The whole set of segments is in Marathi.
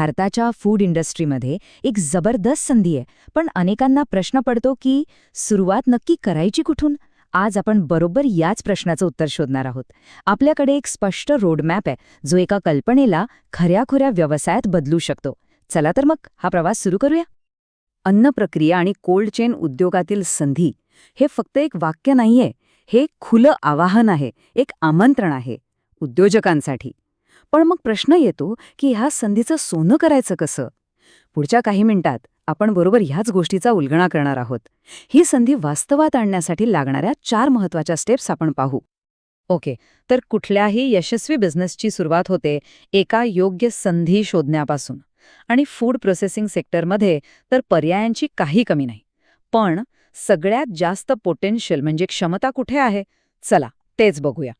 भारताच्या फूड इंडस्ट्रीमध्ये एक जबरदस्त संधी आहे. पण अनेकांना प्रश्न पडतो की सुरुवात नक्की करायची कुठून? आज आपण बरोबर याच प्रश्नाचं उत्तर शोधणार आहोत. आपल्याकडे एक स्पष्ट रोडमॅप आहे जो एका कल्पनेला खऱ्याखुऱ्या व्यवसायात बदलू शकतो. चला तर मग हा प्रवास सुरू करूया. अन्न प्रक्रिया आणि कोल्ड चेन उद्योगातील संधी हे फक्त एक वाक्य नाहीये हे खुलं आवाहन आहे एक आमंत्रण आहे उद्योजकांसाठी. पण मग प्रश्न येतो की ह्या संधीचं सोनं करायचं कसं? पुढच्या काही मिनिटात आपण बरोबर ह्याच गोष्टीचा उलगणा करणार आहोत. ही संधी वास्तवात आणण्यासाठी लागणाऱ्या चार महत्त्वाच्या स्टेप्स आपण पाहू. ओके तर कुठल्याही यशस्वी बिझनेसची सुरुवात होते एका योग्य संधी शोधण्यापासून. आणि फूड प्रोसेसिंग सेक्टरमध्ये तर पर्यायांची काही कमी नाही. पण सगळ्यात जास्त पोटेन्शियल म्हणजे क्षमता कुठे आहे? चला तेच बघूया.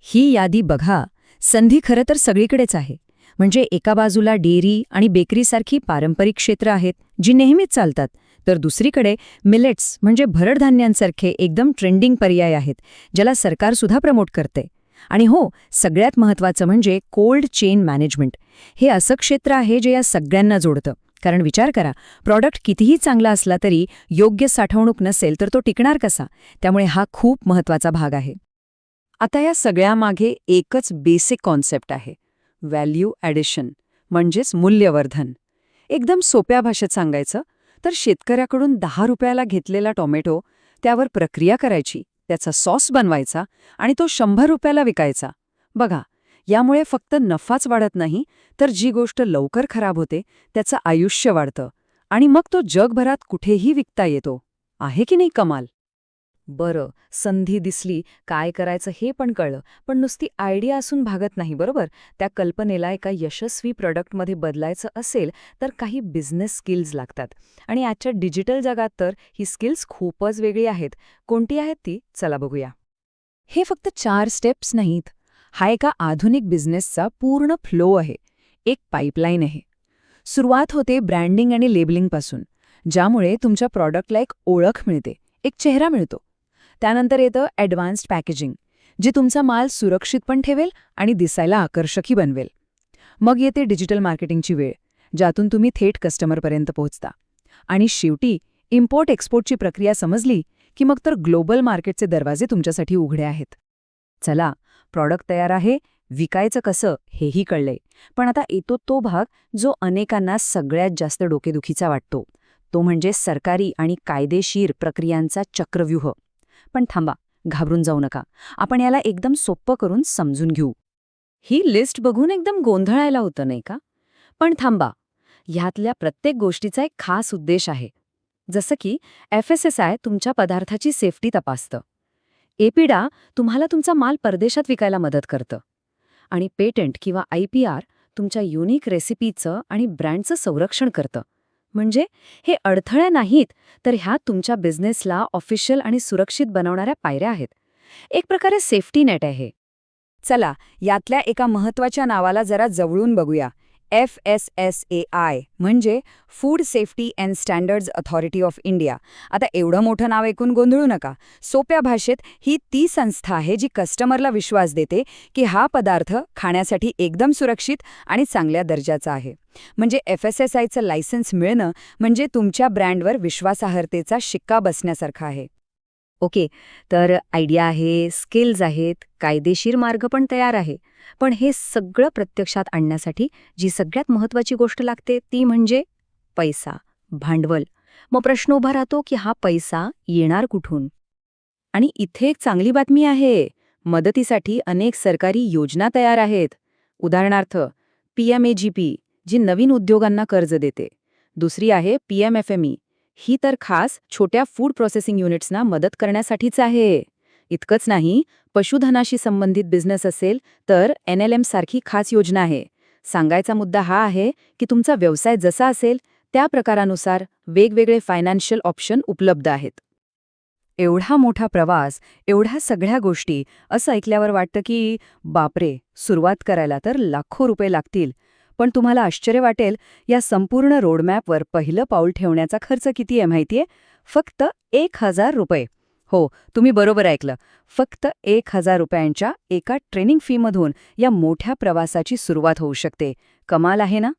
ही यादी बघा. संधी खरं तर सगळीकडेच आहे. म्हणजे एका बाजूला डेअरी आणि बेकरीसारखी पारंपरिक क्षेत्र आहेत जी नेहमीच चालतात तर दुसरीकडे मिलेट्स म्हणजे भरडधान्यांसारखे एकदम ट्रेंडिंग पर्याय आहेत ज्याला सरकारसुद्धा प्रमोट करते. आणि हो सगळ्यात महत्त्वाचं म्हणजे कोल्ड चेन मॅनेजमेंट हे असं क्षेत्र आहे जे या सगळ्यांना जोडतं. कारण विचार करा प्रॉडक्ट कितीही चांगला असला तरी योग्य साठवणूक नसेल तर तो टिकणार कसा? त्यामुळे हा खूप महत्त्वाचा भाग आहे. आता या सगळ्यामागे एकच बेसिक कॉन्सेप्ट आहे. व्हॅल्यू ॲडिशन म्हणजेच मूल्यवर्धन. एकदम सोप्या भाषेत सांगायचं तर शेतकऱ्याकडून दहा रुपयाला घेतलेला टोमॅटो त्यावर प्रक्रिया करायची त्याचा सॉस बनवायचा आणि तो शंभर रुपयाला विकायचा. बघा यामुळे फक्त नफाच वाढत नाही तर जी गोष्ट लवकर खराब होते त्याचं आयुष्य वाढतं आणि मग तो जगभरात कुठेही विकता येतो. आहे की नाही कमाल? बरं संधी दिसली काय करायचं हे पण कळलं पण नुसती आयडिया असून भागत नाही बरोबर? त्या कल्पनेला एका यशस्वी प्रॉडक्टमध्ये बदलायचं असेल तर काही बिझनेस स्किल्स लागतात. आणि आजच्या डिजिटल जगात तर ही स्किल्स खूपच वेगळी आहेत. कोणती आहेत ती? चला बघूया. हे फक्त चार स्टेप्स नाहीत. हा एका आधुनिक बिझनेसचा पूर्ण फ्लो आहे. एक पाईपलाईन आहे. सुरुवात होते ब्रँडिंग आणि लेबलिंगपासून ज्यामुळे तुमच्या प्रॉडक्टला एक ओळख मिळते एक चेहरा मिळतो. त्यानंतर येतं ॲडव्हान्स्ड पॅकेजिंग जे तुमचा माल सुरक्षित पण ठेवेल आणि दिसायला आकर्षकही बनवेल. मग येते डिजिटल मार्केटिंगची वेळ ज्यातून तुम्ही थेट कस्टमरपर्यंत पोहोचता. आणि शेवटी इम्पोर्ट एक्सपोर्टची प्रक्रिया समजली की मग तर ग्लोबल मार्केटचे दरवाजे तुमच्यासाठी उघडे आहेत. चला प्रॉडक्ट तयार आहे विकायचं कसं हेही कळलंय. पण आता येतो तो भाग जो अनेकांना सगळ्यात जास्त डोकेदुखीचा वाटतो. तो म्हणजे सरकारी आणि कायदेशीर प्रक्रियांचा चक्रव्यूह. पण थांबा घाबरून जाऊ नका. आपण याला एकदम सोप्पं करून समजून घेऊ. ही लिस्ट बघून एकदम गोंधळायला होतं नाही का? पण थांबा ह्यातल्या प्रत्येक गोष्टीचा एक खास उद्देश आहे. जसं की एफ एस एस आय तुमच्या पदार्थाची सेफ्टी तपासतं. एपिडा तुम्हाला तुमचा माल परदेशात विकायला मदत करतं. आणि पेटंट किंवा आय पी आर तुमच्या युनिक रेसिपीचं आणि ब्रँडचं संरक्षण करतं. म्हणजे हे अडथळे नाहीत तर ह्या तुमच्या बिझनेसला ऑफिशियल आणि सुरक्षित बनवणाऱ्या पायऱ्या आहेत. एक प्रकारे सेफ्टी नेट आहे. चला यातल्या एका महत्त्वाच्या नावाला जरा जवळून बघूया. F S S A I म्हणजे food safety and standards authority of India आता एवढं मोठं नाव ऐकून गोंधळू नका. सोप्या भाषेत ही ती संस्था आहे जी कस्टमरला विश्वास देते की हा पदार्थ खाण्यासाठी एकदम सुरक्षित आणि चांगल्या दर्जाचा आहे. म्हणजे एफ एस एस आयचं लायसन्स मिळणं म्हणजे तुमच्या ब्रँडवर विश्वासार्हतेचा शिक्का बसण्यासारखा आहे. ओके तर आयडिया आहे स्किल्स आहेत कायदेशीर मार्ग पण तयार आहे. पण हे सगळं प्रत्यक्षात आणण्यासाठी जी सगळ्यात महत्वाची गोष्ट लागते ती म्हणजे पैसा भांडवल. मग प्रश्न उभा राहतो की हा पैसा येणार कुठून? आणि इथे एक चांगली बातमी आहे मदतीसाठी अनेक सरकारी योजना तयार आहेत. उदाहरणार्थ पीएमएजीपी जी नवीन उद्योगांना कर्ज देते. दुसरी आहे पीएमएफएमई ही तर खास छोट्या फूड प्रोसेसिंग युनिट्सना मदत करण्यासाठीच आहे. इतकंच नाही पशुधनाशी संबंधित बिझनेस असेल तर एन एल सारखी खास योजना आहे. सांगायचा मुद्दा हा आहे की तुमचा व्यवसाय जसा असेल त्या प्रकारानुसार वेगवेगळे फायनान्शियल ऑप्शन उपलब्ध आहेत. एवढा मोठा प्रवास एवढ्या सगळ्या गोष्टी असं ऐकल्यावर वाटतं की बापरे सुरुवात करायला तर लाखो रुपये लागतील. पण तुम्हाला आश्चर्य वाटेल या संपूर्ण रोडमॅपवर पहिलं पाऊल ठेवण्याचा खर्च किती आहे माहितीये? फक्त एक हजार रुपये. हो तुम्ही बरोबर ऐकलं. फक्त एक हजार रुपयांच्या एका ट्रेनिंग फीमधून या मोठ्या प्रवासाची सुरुवात होऊ शकते. कमाल आहे ना?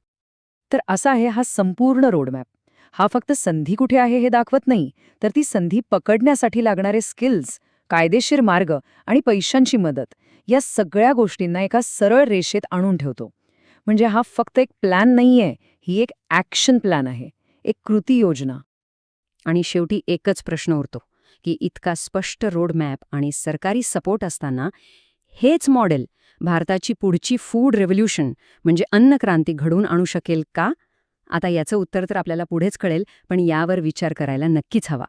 तर असा आहे हा संपूर्ण रोडमॅप. हा फक्त संधी कुठे आहे हे दाखवत नाही तर ती संधी पकडण्यासाठी लागणारे स्किल्स कायदेशीर मार्ग आणि पैशांची मदत या सगळ्या गोष्टींना एका सरळ रेषेत आणून ठेवतो. म्हणजे हा फक्त एक प्लॅन नाहीये ही एक ॲक्शन प्लॅन आहे एक कृती योजना. आणि शेवटी एकच प्रश्न उरतो की इतका स्पष्ट रोडमॅप आणि सरकारी सपोर्ट असताना हेच मॉडेल भारताची पुढची फूड रेव्होल्युशन म्हणजे अन्नक्रांती घडवून आणू शकेल का? आता याचं उत्तर तर आपल्याला पुढेच कळेल पण यावर विचार करायला नक्कीच हवा.